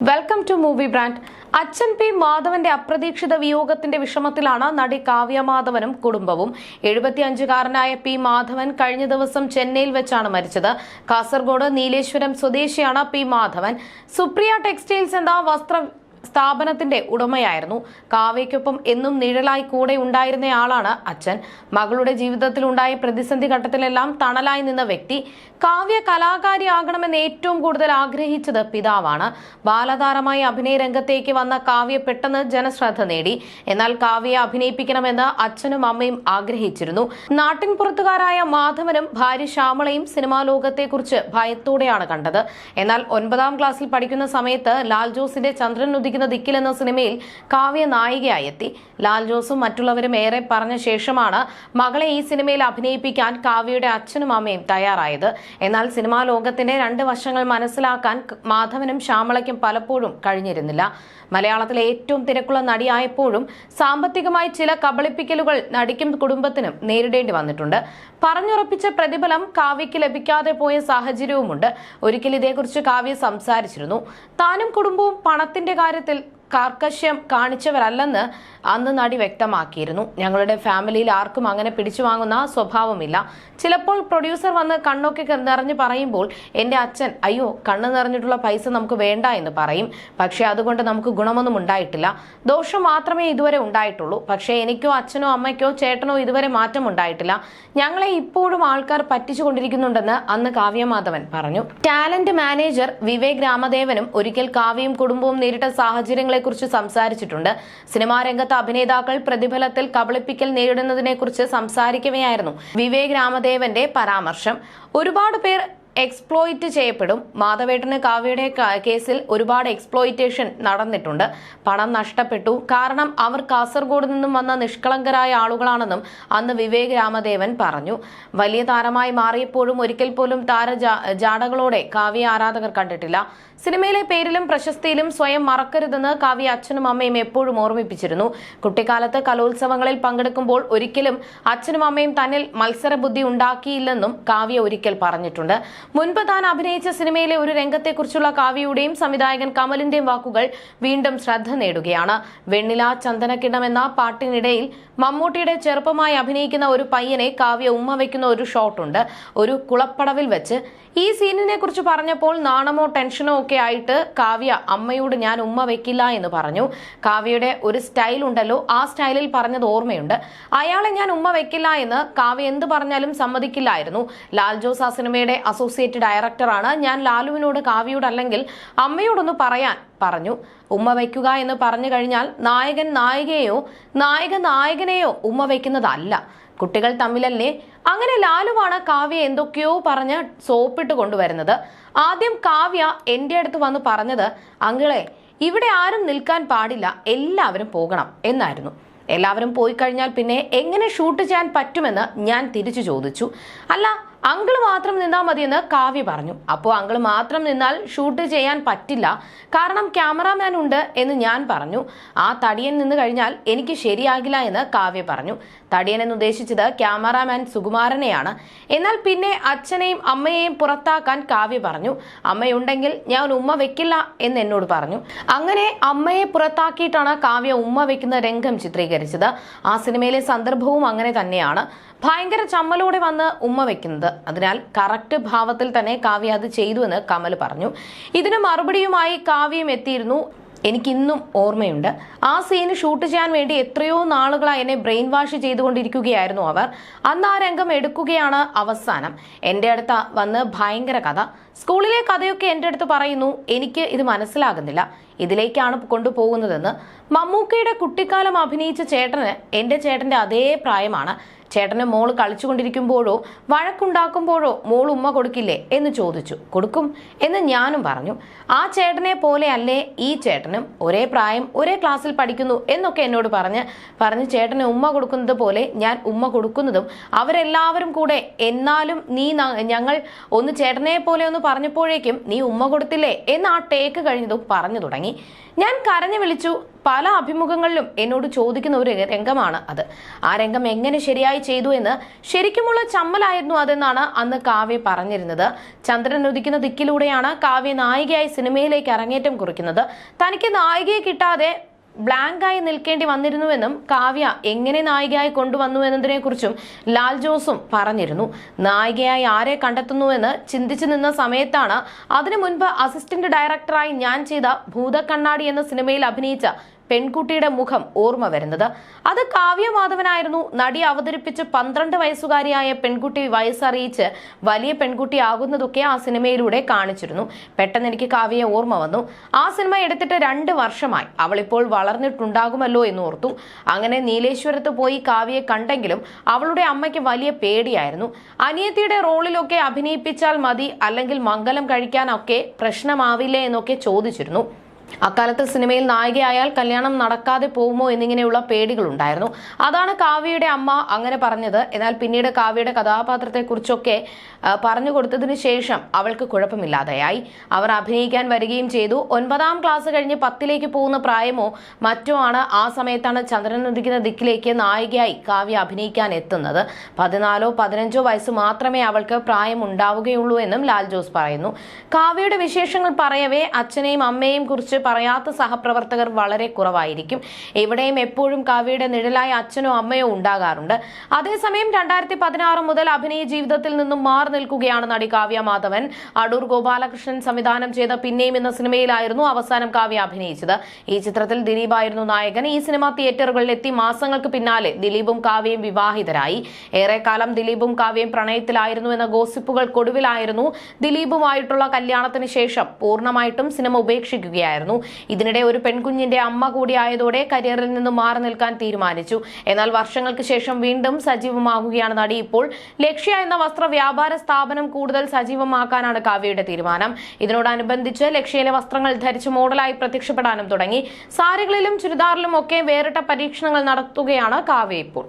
Welcome to movie brand അച്ഛൻ P മാധവന്റെ അപ്രതീക്ഷിത വിയോഗത്തിന്റെ വിഷമത്തിലാണ് നടി കാവ്യ മാധവനും കുടുംബവും. എഴുപത്തിയഞ്ചുകാരനായ പി മാധവൻ കഴിഞ്ഞ ദിവസം ചെന്നൈയിൽ വെച്ചാണ് മരിച്ചത്. കാസർഗോഡ് നീലേശ്വരം സ്വദേശിയാണ് പി മാധവൻ. സുപ്രിയ ടെക്സ്റ്റൈൽസ് എന്ന വസ്ത്ര സ്ഥാപനത്തിന്റെ ഉടമയായിരുന്നു. കാവ്യയ്ക്കൊപ്പം എന്നും നിഴലായി കൂടെ ഉണ്ടായിരുന്നയാളാണ് അച്ഛൻ. മകളുടെ ജീവിതത്തിൽ ഉണ്ടായ പ്രതിസന്ധി ഘട്ടത്തിലെല്ലാം തണലായി നിന്ന വ്യക്തി കാവ്യ കലാകാരിയാകണമെന്ന് ഏറ്റവും കൂടുതൽ ആഗ്രഹിച്ചത് പിതാവാണ്. ബാലതാരമായി അഭിനയ രംഗത്തേക്ക് വന്ന കാവ്യ പെട്ടെന്ന് ജനശ്രദ്ധ നേടി. എന്നാൽ കാവ്യ അഭിനയിപ്പിക്കണമെന്ന് അച്ഛനും അമ്മയും ആഗ്രഹിച്ചിരുന്നു. നാട്ടിൻപുറത്തുകാരായ മാധവനും ഭാര്യ ശ്യാമളയും സിനിമാ ലോകത്തെക്കുറിച്ച് ഭയത്തോടെയാണ് കണ്ടത്. എന്നാൽ ഒൻപതാം ക്ലാസ്സിൽ പഠിക്കുന്ന സമയത്ത് ലാൽ ജോസിന്റെ ചന്ദ്രൻ ഉദിക്കുന്ന ദിക്കിൽ എന്ന സിനിമയിൽ കാവ്യ നായികയായി എത്തി ലാൽ ജോസും മറ്റുള്ളവരും ഏറെ പറഞ്ഞ ശേഷമാണ് മകളെ ഈ സിനിമയിൽ അഭിനയിപ്പിക്കാൻ കാവ്യയുടെ അച്ഛനും അമ്മയും തയ്യാറായത്. എന്നാൽ സിനിമാ ലോകത്തിന്റെ രണ്ട് വശങ്ങൾ മനസ്സിലാക്കാൻ മാധവനും ശ്യാമളയ്ക്കും പലപ്പോഴും കഴിഞ്ഞിരുന്നില്ല. മലയാളത്തിലെ ഏറ്റവും തിരക്കുള്ള നടിയായപ്പോഴും സാമ്പത്തികമായി ചില കബളിപ്പിക്കലുകൾ നടിക്കും കുടുംബത്തിനും നേരിടേണ്ടി വന്നിട്ടുണ്ട്. പറഞ്ഞുറപ്പിച്ച പ്രതിഫലം കാവ്യയ്ക്ക് ലഭിക്കാതെ പോയ സാഹചര്യവുമുണ്ട്. ഒരിക്കൽ ഇതേക്കുറിച്ച് കാവ്യ സംസാരിച്ചിരുന്നു. താനും കുടുംബവും പണത്തിന്റെ കാര്യത്തിൽ കാർക്കശ്യം കാണിച്ചവരല്ലെന്ന് അന്ന് നടി വ്യക്തമാക്കിയിരുന്നു. ഞങ്ങളുടെ ഫാമിലിയിൽ ആർക്കും അങ്ങനെ പിടിച്ചു വാങ്ങുന്ന സ്വഭാവമില്ല. ചിലപ്പോൾ പ്രൊഡ്യൂസർ വന്ന് കണ്ണൊക്കെ നിറഞ്ഞു പറയുമ്പോൾ എന്റെ അച്ഛൻ അയ്യോ കണ്ണ് നിറഞ്ഞിട്ടുള്ള പൈസ നമുക്ക് വേണ്ട എന്ന് പറയും. പക്ഷേ അതുകൊണ്ട് നമുക്ക് ഗുണമൊന്നും ഉണ്ടായിട്ടില്ല. ദോഷം മാത്രമേ ഇതുവരെ ഉണ്ടായിട്ടുള്ളൂ. പക്ഷേ എനിക്കോ അച്ഛനോ അമ്മയ്ക്കോ ചേട്ടനോ ഇതുവരെ മാറ്റം ഉണ്ടായിട്ടില്ല. ഞങ്ങളെ ഇപ്പോഴും ആൾക്കാർ പറ്റിച്ചുകൊണ്ടിരിക്കുന്നുണ്ടെന്ന് അന്ന് കാവ്യമാധവൻ പറഞ്ഞു. ടാലന്റ് മാനേജർ വിവേക് രാമദേവനും ഒരിക്കൽ കാവ്യയും കുടുംബവും നേരിട്ട സാഹചര്യങ്ങളെക്കുറിച്ച് സംസാരിച്ചിട്ടുണ്ട്. സിനിമാ രംഗത്ത് അഭിനേതാക്കൾ പ്രതിഫലത്തിൽ കബളിപ്പിക്കൽ നേരിടുന്നതിനെക്കുറിച്ച് സംസാരിക്കവെയായിരുന്നു വിവേക് രാമദേവന്റെ പരാമർശം. ഒരുപാട് പേർ എക്സ്പ്ലോയിറ്റ് ചെയ്യപ്പെടും. മാധവേട്ടന് കാവ്യയുടെ കേസിൽ ഒരുപാട് എക്സ്പ്ലോയിറ്റേഷൻ നടന്നിട്ടുണ്ട്. പണം നഷ്ടപ്പെട്ടു. കാരണം അവർ കാസർഗോഡ് നിന്നും വന്ന നിഷ്കളങ്കരായ ആളുകളാണെന്നും അന്ന് വിവേക് രാമദേവൻ പറഞ്ഞു. വലിയ താരമായി മാറിയപ്പോഴും ഒരിക്കൽ പോലും താര ജാടകളോടെ കാവ്യ ആരാധകർ കണ്ടിട്ടില്ല. സിനിമയിലെ പേരിലും പ്രശസ്തിയിലും സ്വയം മറക്കരുതെന്ന് കാവ്യ അച്ഛനും അമ്മയും എപ്പോഴും ഓർമ്മിപ്പിച്ചിരുന്നു. കുട്ടിക്കാലത്ത് കലോത്സവങ്ങളിൽ പങ്കെടുക്കുമ്പോൾ ഒരിക്കലും അച്ഛനും അമ്മയും തന്നിൽ മത്സരബുദ്ധി ഉണ്ടാക്കിയില്ലെന്നും കാവ്യ ഒരിക്കൽ പറഞ്ഞിട്ടുണ്ട്. മുൻപ് താൻ അഭിനയിച്ച സിനിമയിലെ ഒരു രംഗത്തെക്കുറിച്ചുള്ള കാവ്യയുടെയും സംവിധായകൻ കമലിന്റെയും വാക്കുകൾ വീണ്ടും ശ്രദ്ധ നേടുകയാണ്. വെണ്ണില ചന്ദനക്കിണ്ണം എന്ന പാട്ടിനിടയിൽ മമ്മൂട്ടിയുടെ ചെറുപ്പമായി അഭിനയിക്കുന്ന ഒരു പയ്യനെ കാവ്യ ഉമ്മ വയ്ക്കുന്ന ഒരു ഷോട്ടുണ്ട്. ഒരു കുളപ്പടവിൽ വെച്ച് ഈ സീനിനെ കുറിച്ച് പറഞ്ഞപ്പോൾ നാണമോ ടെൻഷനോ ഒക്കെ ആയിട്ട് കാവ്യ അമ്മയോട് ഞാൻ ഉമ്മ വെക്കില്ല എന്ന് പറഞ്ഞു. കാവ്യയുടെ ഒരു സ്റ്റൈൽ ഉണ്ടല്ലോ ആ സ്റ്റൈലിൽ പറഞ്ഞത് ഓർമ്മയുണ്ട്. അയാളെ ഞാൻ ഉമ്മ വെക്കില്ല എന്ന് കാവ്യ എന്ത് പറഞ്ഞാലും സമ്മതിക്കില്ലായിരുന്നു. ലാൽ ജോസ് ആ സിനിമയുടെ അസോസിയേറ്റ് ഡയറക്ടറാണ് ഞാൻ ലാലുവിനോട് കാവ്യയോട് അല്ലെങ്കിൽ അമ്മയോടൊന്ന് പറയാൻ പറഞ്ഞു. ഉമ്മ വയ്ക്കുക എന്ന് പറഞ്ഞു കഴിഞ്ഞാൽ നായകൻ നായികയെയോ നായക നായകനെയോ ഉമ്മ വയ്ക്കുന്നതല്ല കുട്ടികൾ തമ്മിലല്ലേ? അങ്ങനെ ലാലുവാണ് കാവ്യ എന്തൊക്കെയോ പറഞ്ഞ് സോപ്പിട്ട് കൊണ്ടുവരുന്നത്. ആദ്യം കാവ്യ എന്റെ അടുത്ത് വന്ന് പറഞ്ഞത് അങ്കിളെ ഇവിടെ ആരും നിൽക്കാൻ പാടില്ല എല്ലാവരും പോകണം എന്നായിരുന്നു. എല്ലാവരും പോയി കഴിഞ്ഞാൽ പിന്നെ എങ്ങനെ ഷൂട്ട് ചെയ്യാൻ പറ്റുമെന്ന് ഞാൻ തിരിച്ചു ചോദിച്ചു. അല്ല അങ്കിൾ മാത്രം നിന്നാൽ മതിയെന്ന് കാവ്യ പറഞ്ഞു. അപ്പോൾ അങ്കിൾ മാത്രം നിന്നാൽ ഷൂട്ട് ചെയ്യാൻ പറ്റില്ല. കാരണം ക്യാമറാമാൻ ഉണ്ട് എന്ന് ഞാൻ പറഞ്ഞു. ആ തടിയൻ നിന്ന് കഴിഞ്ഞാൽ എനിക്ക് ശരിയാകില്ല എന്ന് കാവ്യ പറഞ്ഞു. തടിയൻ എന്ന് ഉദ്ദേശിച്ചത് ക്യാമറാമാൻ സുകുമാരനെയാണ്. എന്നാൽ പിന്നെ അച്ഛനെയും അമ്മയെയും പുറത്താക്കാൻ കാവ്യ പറഞ്ഞു. അമ്മയുണ്ടെങ്കിൽ ഞാൻ ഉമ്മ വെക്കില്ല എന്ന് എന്നോട് പറഞ്ഞു. അങ്ങനെ അമ്മയെ പുറത്താക്കിയിട്ടാണ് കാവ്യ ഉമ്മ വെക്കുന്ന രംഗം ചിത്രീകരിച്ചത്. ആ സിനിമയിലെ സന്ദർഭവും അങ്ങനെ തന്നെയാണ്. ഭയങ്കര ചമ്മലോടെ വന്ന് ഉമ്മ വെക്കുന്നത്. അതിനാൽ കറക്റ്റ് ഭാവത്തിൽ തന്നെ കാവ്യ അത് ചെയ്തു എന്ന് കമൽ പറഞ്ഞു. ഇതിന് മറുപടിയുമായി കാവ്യം എത്തിയിരുന്നു. എനിക്കിന്നും ഓർമ്മയുണ്ട്. ആ സീന് ഷൂട്ട് ചെയ്യാൻ വേണ്ടി എത്രയോ നാളുകളായി എന്നെ ബ്രെയിൻ വാഷ് ചെയ്തുകൊണ്ടിരിക്കുകയായിരുന്നു അവർ. അന്ന് ആ രംഗം എടുക്കുകയാണ് അവസാനം. എന്റെ അടുത്ത് വന്ന് ഭയങ്കര കഥ. സ്കൂളിലെ കഥയൊക്കെ എന്റെ അടുത്ത് പറയുന്നു. എനിക്ക് ഇത് മനസ്സിലാകുന്നില്ല. ഇതിലേക്കാണ് കൊണ്ടുപോകുന്നതെന്ന് മമ്മൂക്കയുടെ കുട്ടിക്കാലം അഭിനയിച്ച ചേട്ടന് എന്റെ ചേട്ടന്റെ അതേ പ്രായമാണ്. ചേട്ടന് മോൾ കളിച്ചുകൊണ്ടിരിക്കുമ്പോഴോ വഴക്കുണ്ടാക്കുമ്പോഴോ മോൾ ഉമ്മ കൊടുക്കില്ലേ എന്ന് ചോദിച്ചു. കൊടുക്കും എന്ന് ഞാനും പറഞ്ഞു. ആ ചേട്ടനെ പോലെയല്ലേ ഈ ചേട്ടനും? ഒരേ പ്രായം ഒരേ ക്ലാസ്സിൽ പഠിക്കുന്നു എന്നൊക്കെ എന്നോട് പറഞ്ഞ് പറഞ്ഞ് ചേട്ടന് ഉമ്മ കൊടുക്കുന്നത് പോലെ ഞാൻ ഉമ്മ കൊടുക്കുന്നതും അവരെല്ലാവരും കൂടെ എന്നാലും നീ ഞങ്ങൾ ഒന്ന് ചേട്ടനെ പോലെ ഒന്ന് പറഞ്ഞപ്പോഴേക്കും നീ ഉമ്മ കൊടുത്തില്ലേ എന്ന് ആ ടേക്ക് കഴിഞ്ഞതും പറഞ്ഞു തുടങ്ങി. ഞാൻ കരഞ്ഞു വിളിച്ചു. പല അഭിമുഖങ്ങളിലും എന്നോട് ചോദിക്കുന്ന ഒരു രംഗമാണ് അത്. ആ രംഗം എങ്ങനെ ശരിയായി ചെയ്തു എന്ന് ശരിക്കുമുള്ള ചമ്മലായിരുന്നു അതെന്നാണ് അന്ന് കാവ്യ പറഞ്ഞിരുന്നത്. ചന്ദ്രൻ ഉദിക്കുന്ന ദിക്കിലൂടെയാണ് കാവ്യ നായികയായി സിനിമയിലേക്ക് അരങ്ങേറ്റം കുറിക്കുന്നത്. തനിക്ക് നായികയെ കിട്ടാതെ ബ്ലാങ്കായി നിൽക്കേണ്ടി വന്നിരുന്നുവെന്നും കാവ്യ എങ്ങനെ നായികയായി കൊണ്ടുവന്നു എന്നതിനെക്കുറിച്ചും ലാൽ ജോസും പറഞ്ഞിരുന്നു. നായികയായി ആരെ കണ്ടെത്തുന്നുവെന്ന് ചിന്തിച്ചു നിന്ന സമയത്താണ് അതിനു മുൻപ് അസിസ്റ്റന്റ് ഡയറക്ടറായി ഞാൻ ചെയ്ത ഭൂതക്കണ്ണാടി എന്ന സിനിമയിൽ അഭിനയിച്ച പെൺകുട്ടിയുടെ മുഖം ഓർമ്മ വരുന്നത്. അത് കാവ്യമാധവനായിരുന്നു. നടി അവതരിപ്പിച്ച് പന്ത്രണ്ട് വയസ്സുകാരിയായ പെൺകുട്ടി വയസ്സറിയിച്ച് വലിയ പെൺകുട്ടിയാകുന്നതൊക്കെ ആ സിനിമയിലൂടെ കാണിച്ചിരുന്നു. പെട്ടെന്ന് എനിക്ക് കാവ്യയെ ഓർമ്മ വന്നു. ആ സിനിമ എടുത്തിട്ട് രണ്ട് വർഷമായി. അവളിപ്പോൾ വളർന്നിട്ടുണ്ടാകുമല്ലോ എന്ന് ഓർത്തു. അങ്ങനെ നീലേശ്വരത്ത് പോയി കാവ്യയെ കണ്ടെങ്കിലും അവളുടെ അമ്മയ്ക്ക് വലിയ പേടിയായിരുന്നു. അനിയത്തിയുടെ റോളിലൊക്കെ അഭിനയിപ്പിച്ചാൽ മതി അല്ലെങ്കിൽ മംഗലം കഴിക്കാനൊക്കെ പ്രശ്നമാവില്ലേ എന്നൊക്കെ ചോദിച്ചിരുന്നു. അക്കാലത്ത് സിനിമയിൽ നായികയായാൽ കല്യാണം നടക്കാതെ പോകുമോ എന്നിങ്ങനെയുള്ള പേടികളുണ്ടായിരുന്നു. അതാണ് കാവ്യയുടെ അമ്മ അങ്ങനെ പറഞ്ഞത്. എന്നാൽ പിന്നീട് കാവ്യയുടെ കഥാപാത്രത്തെക്കുറിച്ചൊക്കെ പറഞ്ഞു കൊടുത്തതിനു ശേഷം അവൾക്ക് കുഴപ്പമില്ലാതെയായി. അവർ അഭിനയിക്കാൻ വരികയും ചെയ്തു. ഒൻപതാം ക്ലാസ് കഴിഞ്ഞ് പത്തിലേക്ക് പോകുന്ന പ്രായമോ മറ്റോ ആണ് ആ സമയത്താണ് ചന്ദ്രൻ ഉദിക്കുന്ന ദിക്കിലേക്ക് നായികയായി കാവ്യ അഭിനയിക്കാൻ എത്തുന്നത്. പതിനാലോ പതിനഞ്ചോ വയസ്സ് മാത്രമേ അവൾക്ക് പ്രായം ഉണ്ടാവുകയുള്ളൂ എന്നും ലാൽ ജോസ് പറയുന്നു. കാവ്യയുടെ വിശേഷങ്ങൾ പറയവേ അച്ഛനെയും അമ്മയെയും കുറിച്ച് പറയാത്ത സഹപ്രവർത്തകർ വളരെ കുറവായിരിക്കും. എവിടെയും എപ്പോഴും കാവ്യയുടെ നിഴലായ അച്ഛനോ അമ്മയോ ഉണ്ടാകാറുണ്ട്. അതേസമയം രണ്ടായിരത്തി പതിനാറ് മുതൽ അഭിനയ ജീവിതത്തിൽ നിന്നും മാറി നിൽക്കുകയാണ് നടി കാവ്യ മാധവൻ. അടൂർ ഗോപാലകൃഷ്ണൻ സംവിധാനം ചെയ്ത പിന്നെയും എന്ന സിനിമയിലായിരുന്നു അവസാനം കാവ്യ അഭിനയിച്ചത്. ഈ ചിത്രത്തിൽ ദിലീപ് ആയിരുന്നു നായകൻ. ഈ സിനിമ തിയേറ്ററുകളിൽ എത്തി മാസങ്ങൾക്ക് പിന്നാലെ ദിലീപും കാവ്യയും വിവാഹിതരായി. ഏറെക്കാലം ദിലീപും കാവ്യയും പ്രണയത്തിലായിരുന്നു എന്ന ഗോസിപ്പുകൾക്കൊടുവിലായിരുന്നു ദിലീപുമായിട്ടുള്ള കല്യാണത്തിന് ശേഷം. പൂർണമായിട്ടും സിനിമ ഉപേക്ഷിക്കുകയായിരുന്നു. ഇതിനിടെ ഒരു പെൺകുഞ്ഞിന്റെ അമ്മ കൂടിയായതോടെ കരിയറിൽ നിന്ന് മാറി നിൽക്കാൻ തീരുമാനിച്ചു. എന്നാൽ വർഷങ്ങൾക്ക് ശേഷം വീണ്ടും സജീവമാകുകയാണ് നടി. ഇപ്പോൾ ലക്ഷ്യ എന്ന വസ്ത്ര വ്യാപാര സ്ഥാപനം കൂടുതൽ സജീവമാക്കാനാണ് കാവ്യയുടെ തീരുമാനം. ഇതിനോടനുബന്ധിച്ച് ലക്ഷ്യയിലെ വസ്ത്രങ്ങൾ ധരിച്ച് മോഡലായി പ്രത്യക്ഷപ്പെടാനും തുടങ്ങി. സാരികളിലും ചുരിദാറിലും ഒക്കെ വേറിട്ട പരീക്ഷണങ്ങൾ നടത്തുകയാണ് കാവ്യ ഇപ്പോൾ.